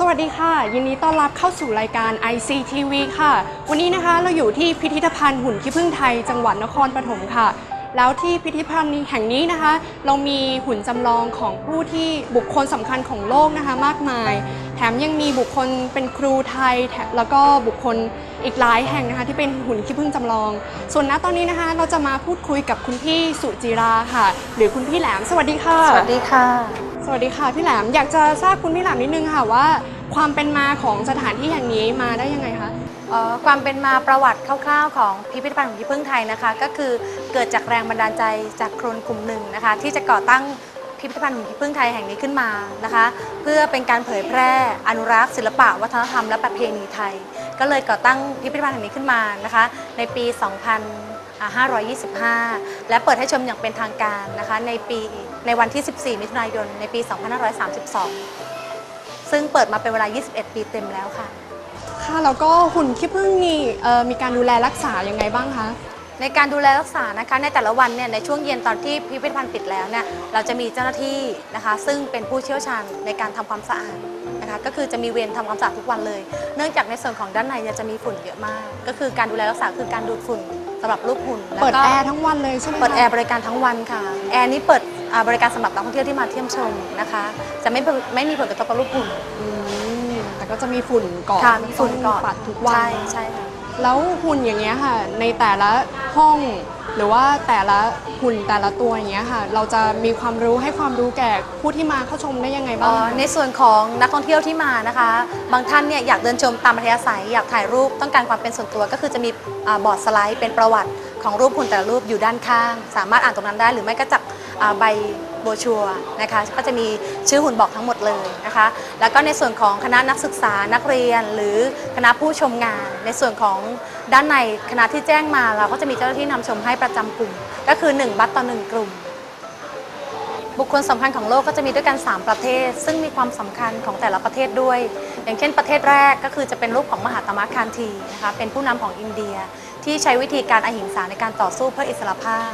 สวัสดีค่ะ ยินดีต้อนรับเข้าสู่รายการ ICTV ค่ะ วันนี้นะคะเราอยู่ที่พิพิธภัณฑ์หุ่นขี้ผึ้งไทย จังหวัดนครปฐมค่ะ แล้วที่พิพิธภัณฑ์แห่งนี้นะคะ เรามีหุ่นจำลองของผู้ที่บุคคลสำคัญของโลกนะคะมากมาย แถมยังมีบุคคลเป็นครูไทยแแล้วก็บุคคลอีกหลายแห่งนะคะ ที่เป็นหุ่นขี้ผึ้งจำลอง ส่วนณตอนนี้นะคะเราจะมาพูดคุยกับคุณพี่สุจิราค่ะ หรือคุณพี่แหลม สวัสดีค่ะ สวัสดีค่ะ สวัสดีค่ะพี่แหลมอยากจะทราบคุณพี่แหลมนิดนึงค่ะว่า ความเป็นมาของสถานที่แห่งนี้มาได้ยังไงคะ เอ่อความเป็นมาประวัติคร่าวๆ ของพิพิธภัณฑ์ของพี่พึ่งไทยนะคะ ก็คือเกิดจากแรงบันดาลใจจากคนกลุ่มหนึ่งนะคะ ที่จะก่อตั้งพิพิธภัณฑ์ของพี่พึ่งไทยแห่งนี้ขึ้นมานะคะ เพื่อเป็นการเผยแพร่อนุรักษ์ ศิลปะ วัฒนธรรมและประเพณีไทย ก็เลยก่อตั้งพิพิธภัณฑ์แห่งนี้ขึ้นมานะคะ ในปี 2525 และเปิดให้ชมอย่างเป็นทางการนะคะในปีในวันที่ 14 มิถุนายน ในปี 2532 ซึ่งเปิดมาเป็นเวลา 21 ปีเต็มแล้วค่ะ ค่ะแล้วก็หุ่นขี้ผึ้งนี่เอ่อมีการดูแลรักษายังไงบ้างคะในการดูแลรักษานะคะในแต่ละวันเนี่ยในช่วงเย็นตอนที่พิพิธภัณฑ์ปิดแล้วเนี่ยเราจะมีเจ้าหน้าที่นะคะ ซึ่งเป็นผู้เชี่ยวชาญในการทำความสะอาดนะคะก็คือจะมีเวรทำความสะอาดทุกวันเลย เนื่องจากในส่วนของด้านในเนี่ยจะมีฝุ่นเยอะมาก ก็คือการดูแลรักษาคือการดูดฝุ่นสำหรับรูปหุ่นแล้วเปิดก็แอร์ทั้งวันเลยใช่ไหมคะเปิดแอร์บริการทั้งวันค่ะ แอร์นี้เปิดอ่าบริการสำหรับนักท่องเที่ยวที่มาเที่ยวชมนะคะ จะไม่ไม่มีผลกระทบกับรูปหุ่น อืมแต่ก็จะมีฝุ่นเกาะค่ะมีฝุ่นเกาะต้องปัดทุกวัน ใช่ใช่ค่ะ แล้วหุ่นอย่างเงี้ยค่ะ ในแต่ละห้องหรือว่าแต่ละหุ่นแต่ละตัวอย่างเงี้ยค่ะ เราจะมีความรู้ให้ความรู้แก่ผู้ที่มาเข้าชมได้ยังไงบ้าง ในส่วนของนักท่องเที่ยวที่มานะคะ บางท่านเนี่ยอยากเดินชมตามอัธยาศัย อยากถ่ายรูปต้องการความเป็นส่วนตัวก็คือจะมีอบอร์ดสไลด์เป็นประวัติของรูปหุ่นแต่ละรูปอยู่ด้านข้าง สามารถอ่านตรงนั้นได้หรือไม่ก็จากอ่าใบ บชัวนะคะก็จะมีชื่อหุ่นบอกทั้งหมดเลยนะคะ แล้วก็ในส่วนของคณะนักศึกษานักเรียน หรือคณะผู้ชมงาน ในส่วนของด้านในคณะที่แจ้งมาเราก็จะมีเจ้าหน้าที่นำชมให้ประจำกลุ่ม ก็คือ 1 บัตรต่อ 1 กลุ่ม บุคคลสำคัญของโลกก็จะมีด้วยกัน 3 ประเทศ ซึ่งมีความสำคัญของแต่ละประเทศด้วย อย่างเช่นประเทศแรกก็คือจะเป็นรูปของมหาตมะคานทีนะคะเป็นผู้นำของอินเดีย ที่ใช้วิธีการอหิงสาในการต่อสู้เพื่ออิสรภาพ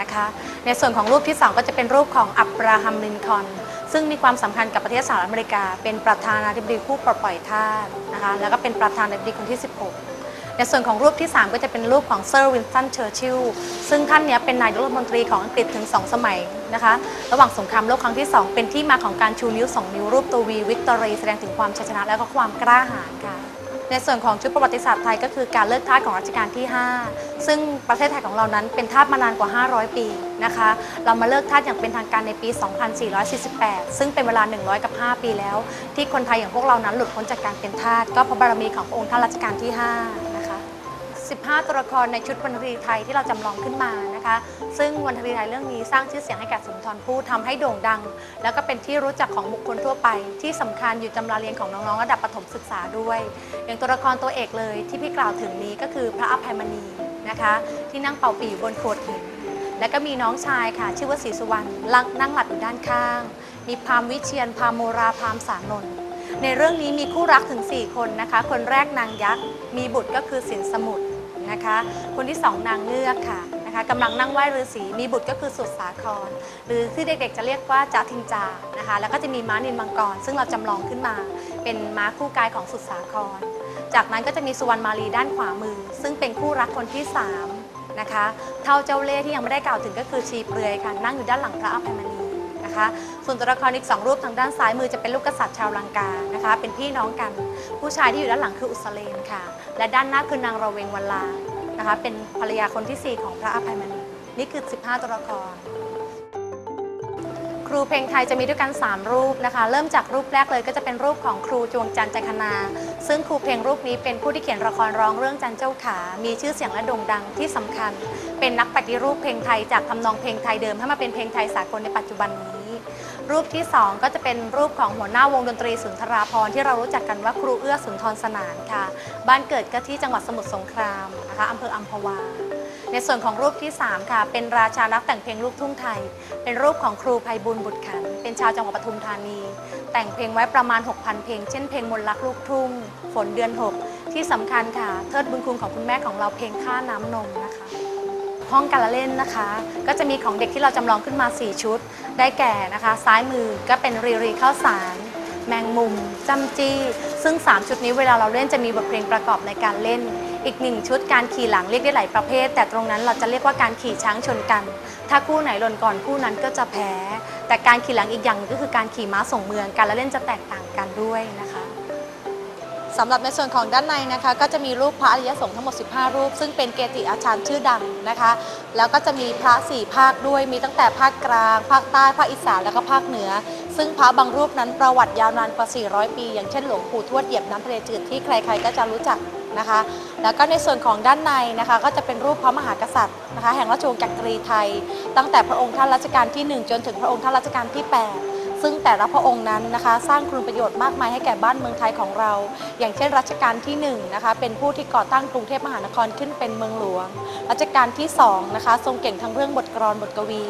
นะคะ ในส่วนของรูปที่ 2 ก็จะเป็นรูปของอับราฮัมลินคอนซึ่งมีความสำคัญกับประเทศสหรัฐอเมริกา เป็นประธานาธิบดีผู้ปลดปล่อยทาสนะคะแล้วก็เป็นประธานาธิบดีคนที่ 16 ในส่วนของรูปที่ 3 ก็จะเป็นรูปของเซอร์วินสันเชอร์ชิลซึ่งท่านเนี้ยเป็นนายกรัฐมนตรีของอังกฤษถึง 2 สมัยนะคะระหว่างสงครามโลกครั้งที่ 2 เป็นที่มาของการชูนิ้ว 2 นิ้วรูปตัววีวิกตอรีแสดงถึงความชัยชนะและก็ความกล้าหาญค่ะ ในส่วนของชุดประวัติศาสตร์ไทยก็คือการเลิกทาสของรัชกาลที่ 5 ซึ่งประเทศไทยของเรานั้นเป็นทาสมานานกว่า 500 ปีนะคะ เรามาเลิกทาสอย่างเป็นทางการในปี 2448 ซึ่งเป็นเวลา 100 กับ 5 ปีแล้ว ที่คนไทยอย่างพวกเรานั้นหลุดพ้นจากการเป็นทาสก็เพราะบารมีของพระองค์ท่านรัชกาลที่ 5 15 ตัวละครในชุดวรรณคดีไทยที่เราจำลองขึ้นมานะคะ ซึ่งวรรณคดีไทยเรื่องนี้สร้างชื่อเสียงให้แก่สุนทรภู่ทำให้โด่งดัง แล้วก็เป็นที่รู้จักของบุคคลทั่วไป ที่สำคัญอยู่จำราเรียนของน้องๆระดับประถมศึกษาด้วย อย่างตัวละครตัวเอกเลยที่พี่กล่าวถึงนี้ก็คือพระอภัยมณีนะคะ ที่นั่งเป่าปีอยู่บนโขดหินและก็มีน้องชายค่ะ ชื่อว่าศรีสุวรรณลังนั่งหลับอยู่ด้านข้าง มีพามวิเชียนพามโมราพามสานนท์ในเรื่องนี้มีคู่รักถึง 4 คนนะคะ คนแรกนางยักษ์ มีบุตรก็คือสินสมุทร นะคะ คนที่ 2 นางเงือกค่ะนะคะกำลังนั่งไหว้ฤาษีมีบุตรก็คือสุดสาคร หรือที่เด็กๆจะเรียกว่าจ๊ะทิงจานะคะ แล้วก็จะมีม้านินมังกร ซึ่งเราจำลองขึ้นมา เป็นม้าคู่กายของสุดสาคร จากนั้นก็จะมีสุวรรณมาลีด้านขวามือ ซึ่งเป็นคู่รักคนที่สามนะคะเท่าเจ้าเล่ห์ที่ยังไม่ได้กล่าวถึงก็คือชีเปลือยค่ะนั่งอยู่ด้านหลังพระอภัยมณี นะคะ ส่วนตัวละครอีกสองรูปทางด้านซ้ายมือจะเป็นลูกกษัตริย์ชาวลังกานะคะ เป็นพี่น้องกัน ผู้ชายที่อยู่ด้านหลังคืออุสเลนค่ะ และด้านหน้าคือนางระเวงวันลานะคะ เป็นภรรยาคนที่สี่ของพระอภัยมณีนี่คือ 15 ตัวละคร ครูเพลงไทยจะมีด้วยกัน 3 รูปนะคะ เริ่มจากรูปแรกเลยก็จะเป็นรูปของครูจวงจันทร์จันคณาซึ่งครูเพลงรูปนี้เป็นผู้ที่เขียนละครร้องเรื่องจันเจ้าขา มีชื่อเสียงและโด่งดังที่สำคัญ เป็นนักปฏิรูปเพลงไทยจากทำนองเพลงไทยเดิมให้มาเป็นเพลงไทยสากลในปัจจุบันนี้ รูปที่ 2 ก็จะเป็นรูปของหัวหน้าวงดนตรีสุนทราพรที่เรารู้จักกันว่าครูเอื้อสุนทรสนานค่ะ บ้านเกิดก็ที่จังหวัดสมุทรสงครามนะคะอำเภออัมพวา ในส่วนของรูปที่ 3 ค่ะ เป็นราชานักแต่งเพลงลูกทุ่งไทย เป็นรูปของครูไพบุญบุตรขัน เป็นชาวจังหวัดปทุมธานี แต่งเพลงไว้ประมาณ 6,000 เพลง เช่นเพลงมนต์รักลูกทุ่ง ฝนเดือน 6 ที่สำคัญค่ะ เทิดบุญคุณของคุณแม่ของเราเพลงค่าน้ำนมนะคะ ห้องการละเล่นนะคะ ก็จะมีของเด็กที่เราจำลองขึ้นมา 4 ชุด ได้แก่นะคะ ซ้ายมือก็เป็นรีรีข้าวสาร แมงมุมจำจี้ ซึ่ง 3 ชุดนี้เวลาเราเล่นจะมีบทเพลงประกอบในการเล่น อีกหนึ่งชุดการขี่หลังเรียกได้หลายประเภท แต่ตรงนั้นเราจะเรียกว่าการขี่ช้างชนกัน ถ้าคู่ไหนหล่นก่อนคู่นั้นก็จะแพ้ แต่การขี่หลังอีกอย่างก็คือการขี่ม้าส่งเมืองการละเล่นจะแตกต่างกันด้วยนะคะ สำหรับในส่วนของด้านในนะคะ ก็จะมีรูปพระอริยสงฆ์ทั้งหมด 15 รูป ซึ่งเป็นเกจิอาจารย์ชื่อดังนะคะ แล้วก็จะมีพระสี่ภาคด้วยมีตั้งแต่ภาคกลาง ภาคใต้ภาคอีสานแล้วก็ภาคเหนือ ซึ่งพระบางรูปนั้นประวัติยาวนานกว่า 400 ปี อย่างเช่นหลวงปู่ทวดเหยียบน้ำทะเลจืดที่ใครๆก็จะรู้จักนะคะ แล้วก็ในส่วนของด้านในนะคะ ก็จะเป็นรูปพระมหากษัตริย์นะคะ แห่งราชวงศ์จักรีไทย ตั้งแต่พระองค์ท่านรัชกาลที่ 1 จนถึงพระองค์ท่านรัชกาลที่ 8 ซึ่งแต่ละพระองค์นั้นนะคะ สร้างคุณประโยชน์มากมายให้แก่บ้านเมืองไทยของเรา อย่างเช่น รัชกาลที่1นะคะเป็นผู้ที่ก่อตั้งกรุงเทพมหานครขึ้นเป็นเมืองหลวง รัชกาลที่2นะคะทรงเก่งทั้งเรื่องบทกลอนบทกวี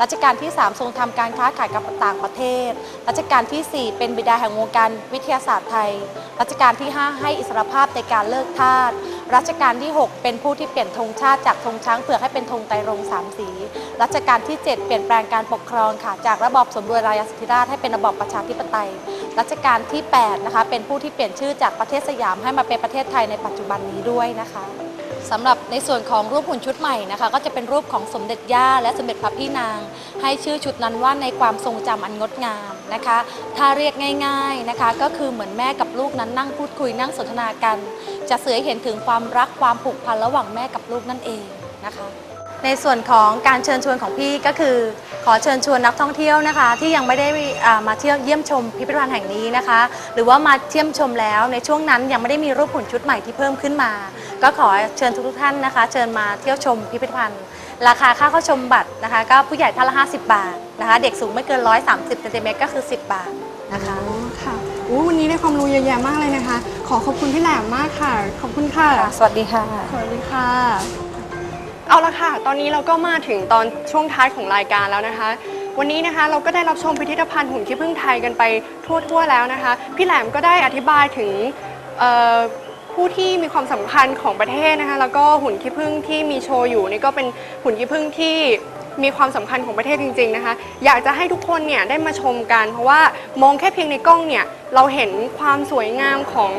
รัชกาลที่ 3 ทรงทำการค้าขายกับต่างประเทศ รัชกาลทีสี่ 4 เป็นบิดาแห่งวงการวิทยาศาสตร์ไทย รัชกาลที่ 5 ให้อิสรภาพในการเลิกทาส รัชกาลที่ 6 เป็นผู้ที่เปลี่ยนธงชาติจากธงช้างเผือกให้เป็นธงไตรรงสามสี รัชกาลที่ 7 เปลี่ยนแปลงการปกครองค่ะ จากระบอบสมบูรณาญาสิทธิราชย์ให้เป็นระบอบประชาธิปไตย รัชกาลที่8นะคะเป็นผู้ที่เปลี่ยนชื่อจากประเทศสยามให้มาเป็นประเทศไทยในปัจจุบันนี้ด้วยนะคะสำหรับในส่วนของรูปหุ่นชุดใหม่นะคะ ก็จะเป็นรูปของสมเด็จย่า และสมเด็จพระพี่นาง ให้ชื่อชุดนั้นว่าในความทรงจำอันงดงามนะคะ ถ้าเรียกง่าย ๆนะคะ ก็คือเหมือนแม่กับลูกนั้นนั่งพูดคุยนั่งสนทนากัน จะเสื่อให้เห็นถึงความรักความผูกพันระหว่างแม่กับลูกนั่นเองนะคะ ในส่วนของการเชิญชวนของพี่ก็คือ ขอเชิญชวนนักท่องเที่ยวนะคะ ที่ยังไม่ได้มาเที่ยวเยี่ยมชมพิพิธภัณฑ์แห่งนี้นะคะ หรือว่ามาเที่ยมชมแล้วในช่วงนั้นยังไม่ได้มีรูปหุ่นชุดใหม่ที่เพิ่มขึ้นมา ก็ขอเชิญทุกท่านนะคะ เชิญมาเที่ยวชมพิพิธภัณฑ์ ราคาค่าเข้าชมบัตรนะคะ ก็ผู้ใหญ่ท่านละ50 บาทนะคะ เด็กสูงไม่เกิน 130เซนติเมตรก็คือ 10 บาทนะคะ อ๋อค่ะอู้วันนี้ได้ความรู้เยอะแยะมากเลยนะคะ ขอขอบคุณพี่แหลมมากค่ะ ขอบคุณค่ะสวัสดีค่ะ สวัสดีค่ะ เอาละค่ะ ตอนนี้เราก็มาถึงตอนช่วงท้ายของรายการแล้วนะคะ วันนี้นะคะเราก็ได้รับชมพิพิธภัณฑ์หุ่นขี้ผึ้งไทยกันไปทั่วๆแล้วนะคะ พี่แหลมก็ได้อธิบายถึงเอ่อผู้ที่มีความสำคัญของประเทศนะคะ แล้วก็หุ่นขี้ผึ้งที่มีโชว์อยู่นี่ก็เป็นหุ่นขี้ผึ้งที่ มีความสำคัญของประเทศจริง ๆนะคะ อยากจะให้ทุกคนเนี่ยได้มาชมกัน เพราะว่ามองแค่เพียงในกล้องเนี่ยเราเห็นความสวยงามของ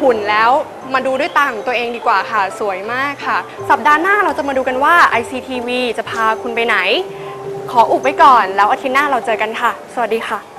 หุ่นแล้วมาดูด้วยตาของตัวเองดีกว่าค่ะ สวยมากค่ะ สัปดาห์หน้าเราจะมาดูกันว่า ICTV จะพาคุณไปไหน ขออุบไว้ก่อน แล้วอาทิตย์หน้าเราเจอกันค่ะ สวัสดีค่ะ